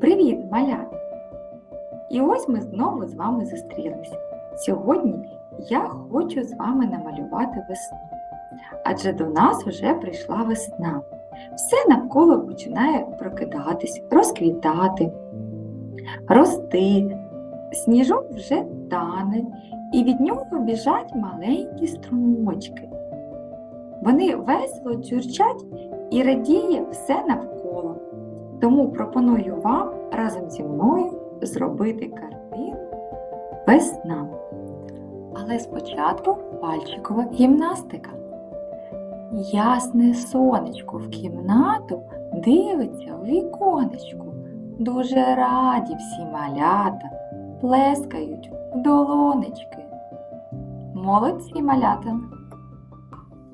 Привіт, малята! І ось ми знову з вами зустрілися. Сьогодні я хочу з вами намалювати весну. Адже до нас вже прийшла весна. Все навколо починає прокидатись, розквітати, рости. Сніжок вже тане, і від нього біжать маленькі струмочки. Вони весело дзюрчать і радіє все навколо. Тому пропоную вам разом зі мною зробити картину весна. Але спочатку пальчикова гімнастика. Ясне сонечко в кімнату дивиться в віконечку. Дуже раді всі малята, плескають в долонечки. Молодці малята!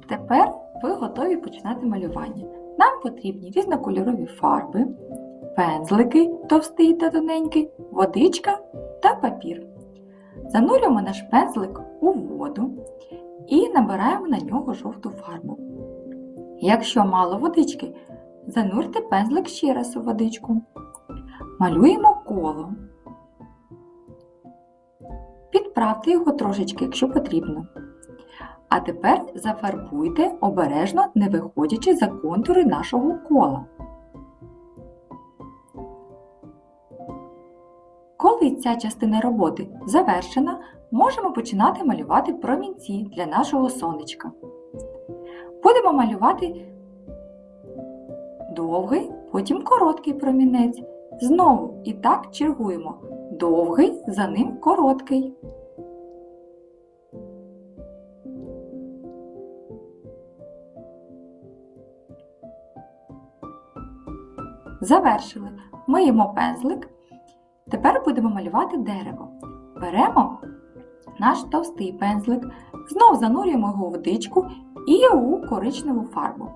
Тепер ви готові починати малювання. Нам потрібні різнокольорові фарби, пензлики товстий та тоненький, водичка та папір. Занурюємо наш пензлик у воду і набираємо на нього жовту фарбу. Якщо мало водички, занурте пензлик ще раз у водичку. Малюємо коло. Підправте його трошечки, якщо потрібно. А тепер зафарбуйте обережно, не виходячи за контури нашого кола. Коли ця частина роботи завершена, можемо починати малювати промінці для нашого сонечка. Будемо малювати довгий, потім короткий промінець. Знову і так чергуємо. Довгий, за ним короткий. Завершили. Миємо пензлик. Тепер будемо малювати дерево. Беремо наш товстий пензлик, знов занурюємо його в водичку і у коричневу фарбу.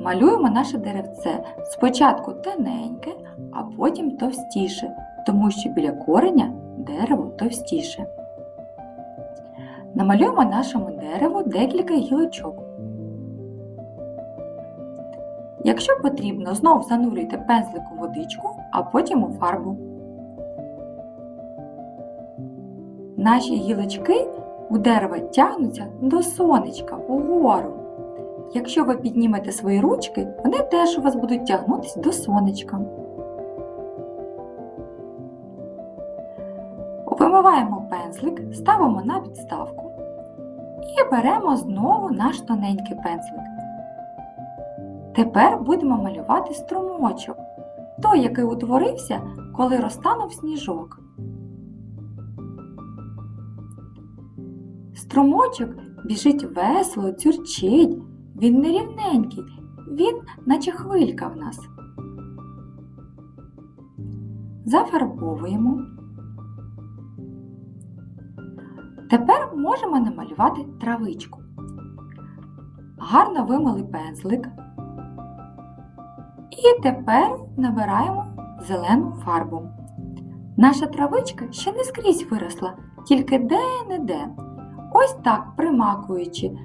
Малюємо наше деревце спочатку тоненьке, а потім товстіше, тому що біля кореня дерево товстіше. Намалюємо нашому дереву декілька гілочок. Якщо потрібно, знов занурюйте пензлик у водичку, а потім у фарбу. Наші гілочки у дерева тягнуться до сонечка угору. Якщо ви піднімете свої ручки, вони теж у вас будуть тягнутися до сонечка. Вимиваємо пензлик, ставимо на підставку і беремо знову наш тоненький пензлик. Тепер будемо малювати струмочок, той, який утворився, коли розтанув сніжок. Струмочок біжить весело, дзюрчить, він нерівненький, він наче хвилька в нас. Зафарбовуємо. Тепер можемо намалювати травичку. Гарно вимили пензлик. І тепер набираємо зелену фарбу. Наша травичка ще не скрізь виросла, тільки де-не-де. Ось так, примакуючи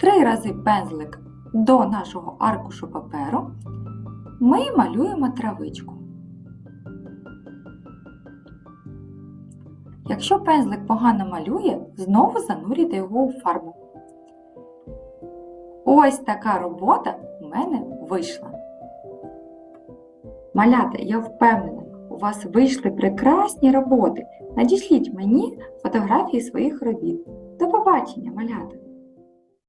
три рази пензлик до нашого аркушу паперу, ми малюємо травичку. Якщо пензлик погано малює, знову занурюйте його у фарбу. Ось така робота у мене вийшла. Малята, я впевнена, у вас вийшли прекрасні роботи. Надішліть мені фотографії своїх робіт. До побачення, малята!